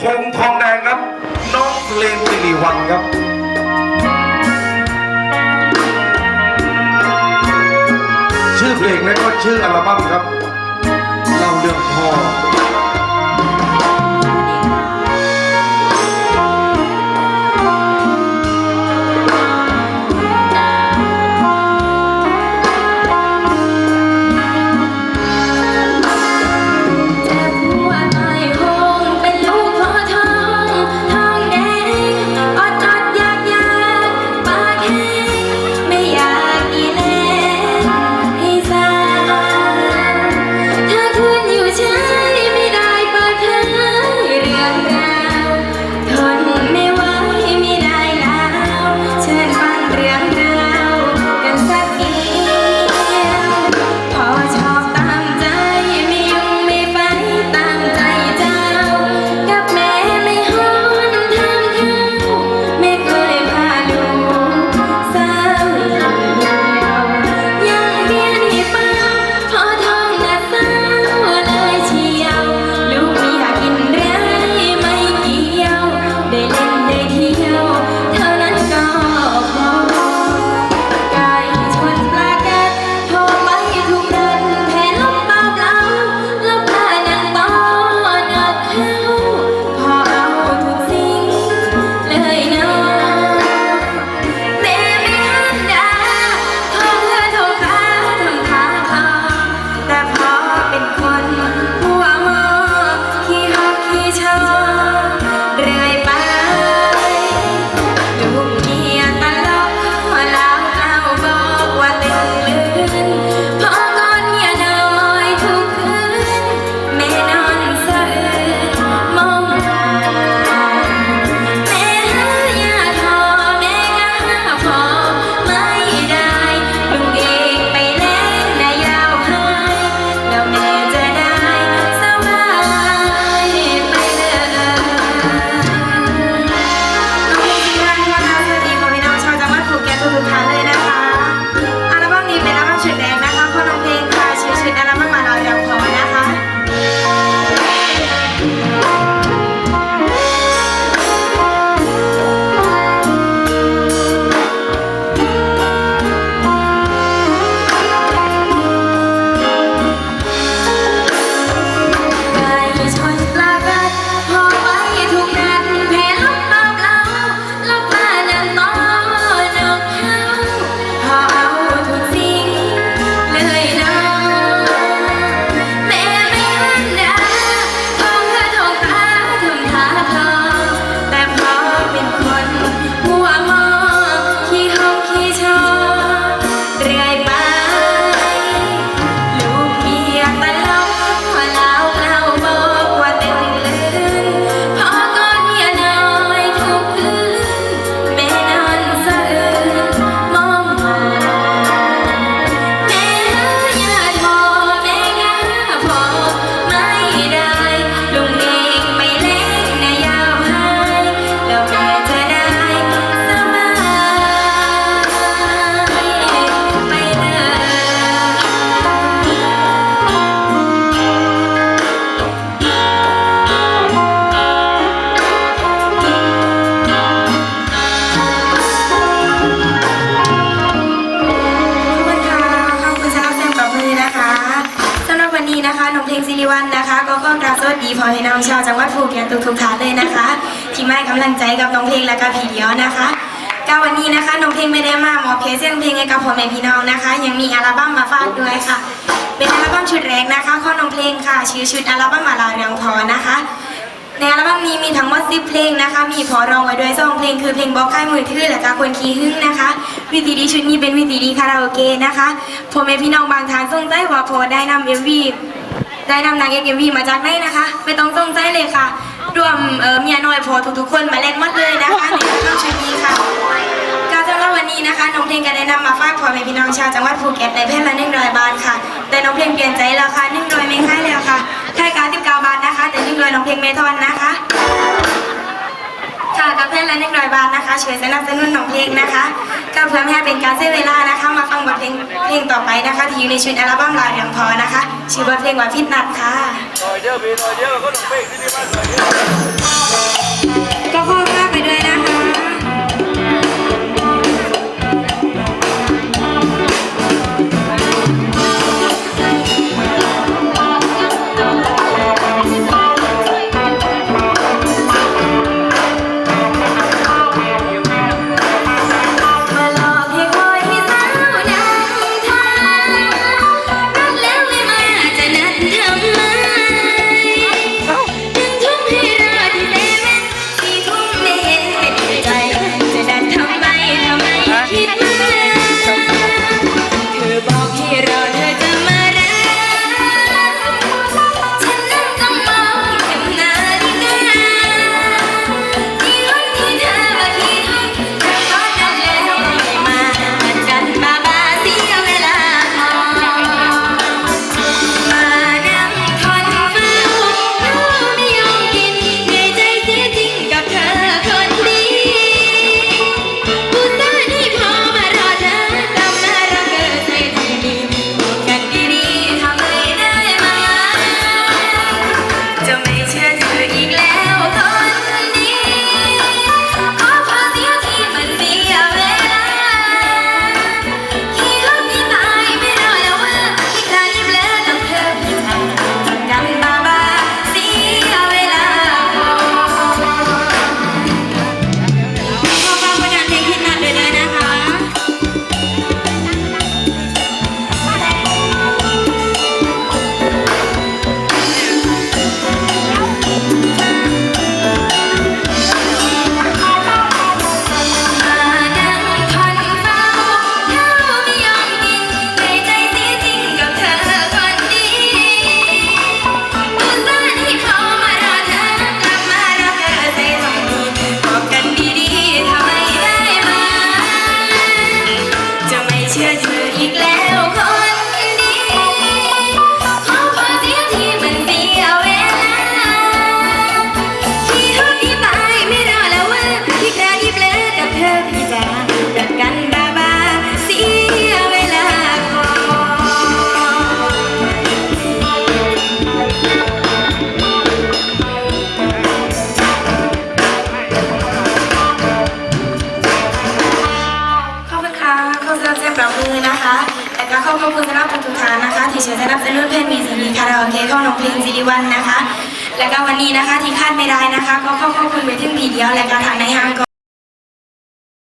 ธงทองแดงครับ น้องเพลงสิริวันครับชื่อเพลงและก็ชื่ออัลบั้มครับ งเพลงซิริวันนะคะ ก็ขอกราบสวัสดีพ่อให้น้องชาวจังหวัดภูเก็ตทุกๆท่านเลยนะคะ ที่มาให้กำลังใจกับน้องเพลงและก็พี่เดียวนะคะก็วันนี้นะคะน้องเพลงไม่ได้มาหมอบเพลงเสียงเพลงให้กับพ่อแม่พี่น้องนะคะ ยังมีอัลบั้มมาฝากด้วยค่ะ เป็นอัลบั้มชุดแรกนะคะข้อน้องเพลงค่ะชื่อชุดอัลบั้มมาลาเรืองพอนะคะในอัลบั้มนี้มีทั้งหมด10เพลงนะคะ มีพอรองไว้ด้วยสองเพลงคือเพลงบล็อกค่ายมือถือและก็คนขี้หึ่งนะคะ วิธีดีชุดนี้เป็นวิธีดีคาราโอเกะนะคะพ่อแม่พี่น้องบางทานสงใจว่าพอได้นำเอวี ได้นำนางเอกเอ็มวีมาจากไหนนะคะ ไม่ต้องสงใจเลยค่ะรวมเอ่อเมียน้อยพอทุกๆคนมาเล่นหมดเลยนะคะในอัลบั้มชุดนี้ค่ะการสำหรับวันนี้นะคะน้องเพลงก็ได้นำมาฝากพ่อแม่พี่น้องชาวจังหวัดภูเก็ตในแผ่นละหนึ่งร้อยบาทค่ะ แต่น้องเพลงเปลี่ยนใจแล้วคาหนึ่งร้อยไม่ค่ายแล้วค่ะค่ายการสิบเก้าบาทนะคะ แต่หนึ่งร้อยน้องเพลงเมทอนนะคะ กับแผ่นละหนึ่งร้อยบานนะคะช่วยสนับสนุนน้องเพลงนะคะก็เพื่อไม่ให้เป็นการเสียเวลานะคะ มาฟังบทเพลงเพลงต่อไปนะคะ ที่อยู่ในชุดอัลบั้มลายเรียงพอนะคะ ชื่อบทเพลงว่าพิษนัดค่ะก็ขอ งเครื่องเสียวรับแจ้งปรับมือนะคะและก็ขอขอบคุณสำหรับทุกท่านนะคะ ที่ช่วยสนับสนุนเพลงมีสีดีคาราโอเกะของน้องเพลงสิริวันนะคะ และก็วันนี้นะคะที่คาดไม่ได้นะคะ ก็ขอขอบคุณไปถึงพีเดียวและก็ทางในห้างก็